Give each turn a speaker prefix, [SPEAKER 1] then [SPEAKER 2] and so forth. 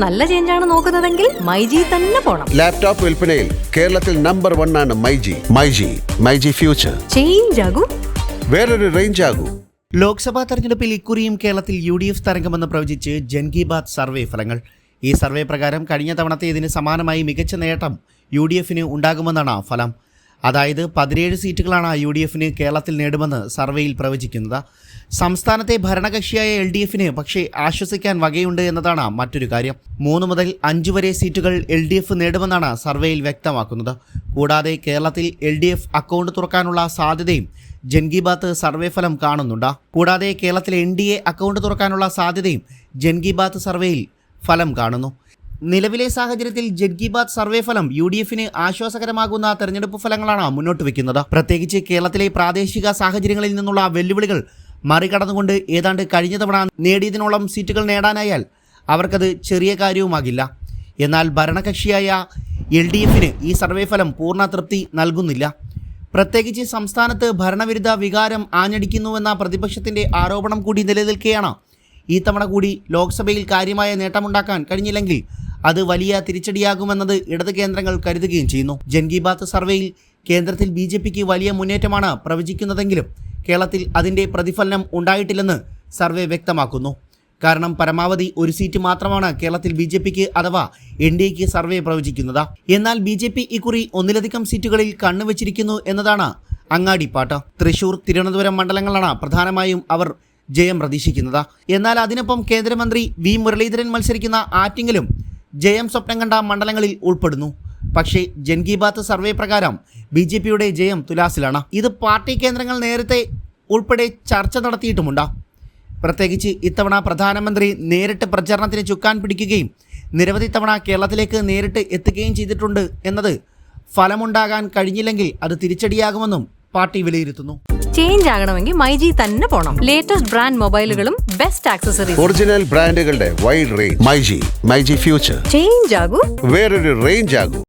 [SPEAKER 1] നല്ല ചേഞ്ചാണ് നോക്കുന്നതെങ്കിൽ മൈജി തന്നെ പോണം.
[SPEAKER 2] ലാപ്ടോപ്പ് വിൽപ്പനയിൽ കേരളത്തിൽ നമ്പർ വൺ ആണ് മൈജി. മൈജി മൈജി ഫ്യൂച്ചർ
[SPEAKER 1] ചേഞ്ച് ആകും.
[SPEAKER 2] വേറൊരു റേഞ്ച് ആകൂ.
[SPEAKER 3] ലോക്സഭാ തെരഞ്ഞെടുപ്പിൽ ഇക്കുറിയും കേരളത്തിൽ യു ഡി എഫ് തരംഗമെന്ന് പ്രവചിച്ച് ജൻ കി ബാത് സർവേ ഫലങ്ങൾ. ഈ സർവേ പ്രകാരം കഴിഞ്ഞ തവണത്തേതിന് സമാനമായി മികച്ച നേട്ടം യു ഡി എഫിന് ഉണ്ടാകുമെന്നാണ് ഫലം. അതായത് പതിനേഴ് സീറ്റുകളാണ് യു ഡി എഫിന് കേരളത്തിൽ നേടുമെന്ന് സർവേയിൽ പ്രവചിക്കുന്നത്. സംസ്ഥാനത്തെ ഭരണകക്ഷിയായ എൽ ഡി എഫിന് പക്ഷേ ആശ്വസിക്കാൻ വകയുണ്ട് എന്നതാണ് മറ്റൊരു കാര്യം. മൂന്ന് മുതൽ അഞ്ച് വരെ സീറ്റുകൾ എൽ ഡി എഫ് നേടുമെന്നാണ് സർവേയിൽ വ്യക്തമാക്കുന്നത്. കൂടാതെ കേരളത്തിൽ എൽ ഡി എഫ് അക്കൗണ്ട് തുറക്കാനുള്ള സാധ്യതയും ജൻകി ബാത്ത് സർവേ ഫലം കാണുന്നുണ്ട്. കൂടാതെ കേരളത്തിൽ എൻ ഡി എ അക്കൗണ്ട് തുറക്കാനുള്ള സാധ്യതയും ജൻകി ബാത്ത് സർവേയിൽ ഫലം കാണുന്നു. നിലവിലെ സാഹചര്യത്തിൽ ബാത്ത് സർവേ ഫലം യു ഡി എഫിന് ആശ്വാസകരമാകുന്ന തെരഞ്ഞെടുപ്പ് ഫലങ്ങളാണ് മുന്നോട്ട് വയ്ക്കുന്നത്. പ്രത്യേകിച്ച് കേരളത്തിലെ പ്രാദേശിക സാഹചര്യങ്ങളിൽ നിന്നുള്ള വെല്ലുവിളികൾ മറികടന്നുകൊണ്ട് ഏതാണ്ട് കഴിഞ്ഞ തവണ നേടിയതിനോളം സീറ്റുകൾ നേടാനായാൽ അവർക്കത് ചെറിയ കാര്യവുമാകില്ല. എന്നാൽ ഭരണകക്ഷിയായ എൽ ഡി എഫിന് ഈ സർവേ ഫലം പൂർണ തൃപ്തി നൽകുന്നില്ല. പ്രത്യേകിച്ച് സംസ്ഥാനത്ത് ഭരണവിരുദ്ധ വികാരം ആഞ്ഞടിക്കുന്നുവെന്ന പ്രതിപക്ഷത്തിന്റെ ആരോപണം കൂടി നിലനിൽക്കെയാണ് ഈ തവണ കൂടി ലോക്സഭയിൽ കാര്യമായ നേട്ടമുണ്ടാക്കാൻ കഴിഞ്ഞില്ലെങ്കിൽ അത് വലിയ തിരിച്ചടിയാകുമെന്നത് ഇടത് കേന്ദ്രങ്ങൾ കരുതുകയും ചെയ്യുന്നു. ജൻകി ബാത്ത് സർവേയിൽ കേന്ദ്രത്തിൽ ബി വലിയ മുന്നേറ്റമാണ് പ്രവചിക്കുന്നതെങ്കിലും കേരളത്തിൽ അതിന്റെ പ്രതിഫലനം ഉണ്ടായിട്ടില്ലെന്ന് സർവേ വ്യക്തമാക്കുന്നു. കാരണം പരമാവധി ഒരു സീറ്റ് മാത്രമാണ് കേരളത്തിൽ ബി ജെ പിക്ക് അഥവാ എൻ ഡി എക്ക് സർവേ പ്രവചിക്കുന്നത്. എന്നാൽ ബി ജെ പി ഇക്കുറി ഒന്നിലധികം സീറ്റുകളിൽ കണ്ണുവച്ചിരിക്കുന്നു എന്നതാണ് അങ്ങാടിപ്പാട്ട് തൃശൂർ തിരുവനന്തപുരം മണ്ഡലങ്ങളാണ് പ്രധാനമായും അവർ ജയം പ്രതീക്ഷിക്കുന്നത്. എന്നാൽ അതിനൊപ്പം കേന്ദ്രമന്ത്രി വി മുരളീധരൻ മത്സരിക്കുന്ന ആറ്റിങ്ങലും ജയം സ്വപ്നം കണ്ട മണ്ഡലങ്ങളിൽ ഉൾപ്പെടുന്നു. പക്ഷേ ജൻ കി ബാത്ത് സർവേ പ്രകാരം ബി ജെ പിയുടെ ജയം തുലാസിലാണ്. ഇത് പാർട്ടി കേന്ദ്രങ്ങൾ നേരത്തെ ഉൾപ്പെടെ ചർച്ച നടത്തിയിട്ടുമുണ്ട്. പ്രത്യേകിച്ച് ഇത്തവണ പ്രധാനമന്ത്രി നേരിട്ട് പ്രചരണത്തിന് ചുക്കാൻ പിടിക്കുകയും നിരവധി തവണ കേരളത്തിലേക്ക് നേരിട്ട് എത്തുകയും ചെയ്തിട്ടുണ്ട് എന്നത് ഫലമുണ്ടാകാൻ കഴിഞ്ഞില്ലെങ്കിൽ അത് തിരിച്ചടിയാകുമെന്നും പാർട്ടി വിലയിരുത്തുന്നു.
[SPEAKER 1] ചേഞ്ച് ആകണമെങ്കിൽ മൈജി തന്നെ പോണം. ലേറ്റസ്റ്റ് ബ്രാൻഡ് മൊബൈലുകളും ബെസ്റ്റ് ആക്സസറീസ്
[SPEAKER 2] ഒറിജിനൽ ബ്രാൻഡുകളുടെ wide range myG myG future
[SPEAKER 1] change ആകൂ.
[SPEAKER 2] വേറൊരു റേഞ്ച് ആകൂ.